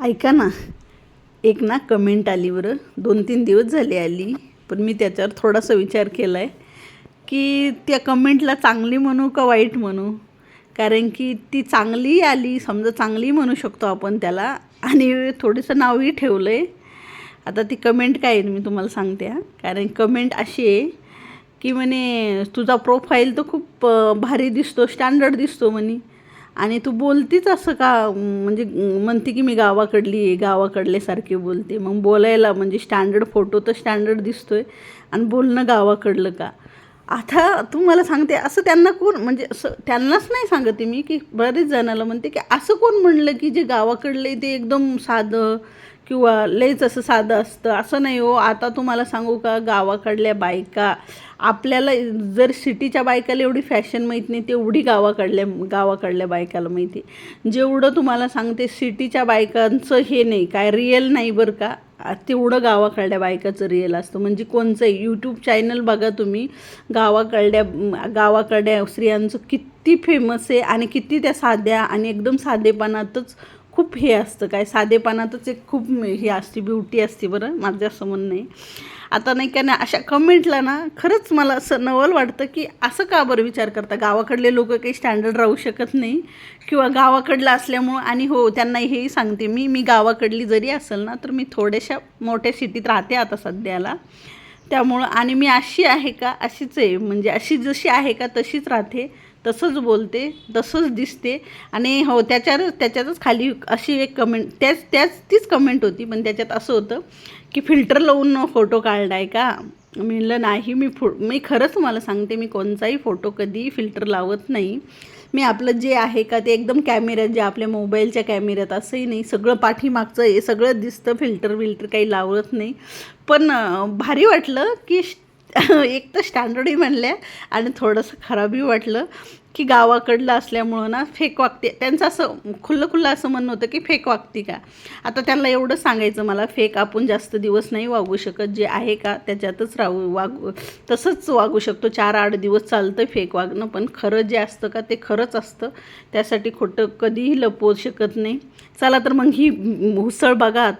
ऐका ना एक ना कमेंट आली बरं. दोन तीन दिवस झाले आली पण मी त्याच्यावर थोडासा विचार केला आहे की त्या कमेंटला चांगली म्हणू का वाईट म्हणू? कारण की ती चांगली आली समजा चांगली म्हणू शकतो आपण त्याला आणि थोडंसं नावही ठेवलं आहे आता ती कमेंट काय आहे मी तुम्हाला सांगते कारण कमेंट अशी आहे की म्हणे तुझा प्रोफाईल तर खूप भारी दिसतो स्टँडर्ड दिसतो म्हणे. आणि तू बोलतीच असं का? म्हणजे म्हणते की मी गावाकडली आहे गावाकडल्यासारखे बोलते. मग बोलायला म्हणजे स्टँडर्ड फोटो तर स्टँडर्ड दिसतोय. आणि बोलणं गावाकडलं का? आता तुम्हाला सांगते असं त्यांना कोण म्हणजे असं त्यांनाच नाही सांगते मी की बरेच जणाला म्हणते की असं कोण म्हणलं की जे गावाकडले ते एकदम साधं किंवा लयच असं साधं असतं. असं नाही हो आता तुम्हाला सांगू का गावाकडल्या बायका आपल्याला जर सिटीच्या बायकाला एवढी फॅशन माहीत नाही तेवढी गावाकडल्या गावाकडल्या बायकाला माहिती जेवढं तुम्हाला सांगते सिटीच्या बायकांचं हे नाही काय रिअल नाही बरं का. तेवढं गावाकडल्या बायकाचं रिअल असतं. म्हणजे कोणचंही यूट्यूब चॅनल बघा तुम्ही गावाकडल्या गावाकडल्या स्त्रियांचं किती फेमस आहे आणि किती त्या साध्या आणि एकदम साधेपणातच खूप हे असतं काय साधेपणातच एक खूप हे असते ब्युटी असते बरं माझं असं म्हणणं आहे. आता नाही का ना अशा कमेंटला ना खरंच मला असं नवल वाटतं की असं का बरं विचार करता? गावाकडले लोक काही स्टँडर्ड राहू शकत नाही किंवा गावाकडलं असल्यामुळं आणि हो त्यांना हेही सांगते मी मी गावाकडली जरी असेल ना तर मी थोड्याशा मोठ्या सिटीत राहते आता सध्याला. त्यामुळं आणि मी अशी आहे का? अशीच आहे. म्हणजे अशी जशी आहे का तशीच राहते. तसंच बोलते तसंच दिसते. आणि हो त्याच्यावर त्याच्यातच खाली अशी एक कमेंट त्याच त्याच तीच कमेंट होती. पण त्याच्यात असं होतं की फिल्टर लावून फोटो काढलाय का? म्हणलं नाही मी फो मी खरंच तुम्हाला सांगते मी कोणताही फोटो कधी फिल्टर लावत नाही. मी आपलं जे आहे का ते एकदम कॅमेऱ्यात जे आपल्या मोबाईलच्या कॅमेऱ्यात असंही नाही. सगळं पाठीमागचं हे सगळं दिसतं फिल्टर विल्टर काही लावत नाही. पण भारी वाटलं की एक तर स्टँडर्डही म्हणल्या आणि थोडंसं खराबही वाटलं. की गावाकडलं असल्यामुळं ना फेक वागते त्यांचं असं खुल्लं खुल्लं असं म्हणणं होतं की फेक वागते का? आता त्यांना एवढं सांगायचं मला फेक आपण जास्त दिवस नाही वागू शकत जे आहे का त्याच्यातच राहू वागू तसंच वागू शकतो. चार आठ दिवस चालतं फेक वागणं पण खरं जे असतं का ते खरंच असतं. त्यासाठी खोटं कधीही लपवू शकत नाही. चला तर मग ही उसळ बघा.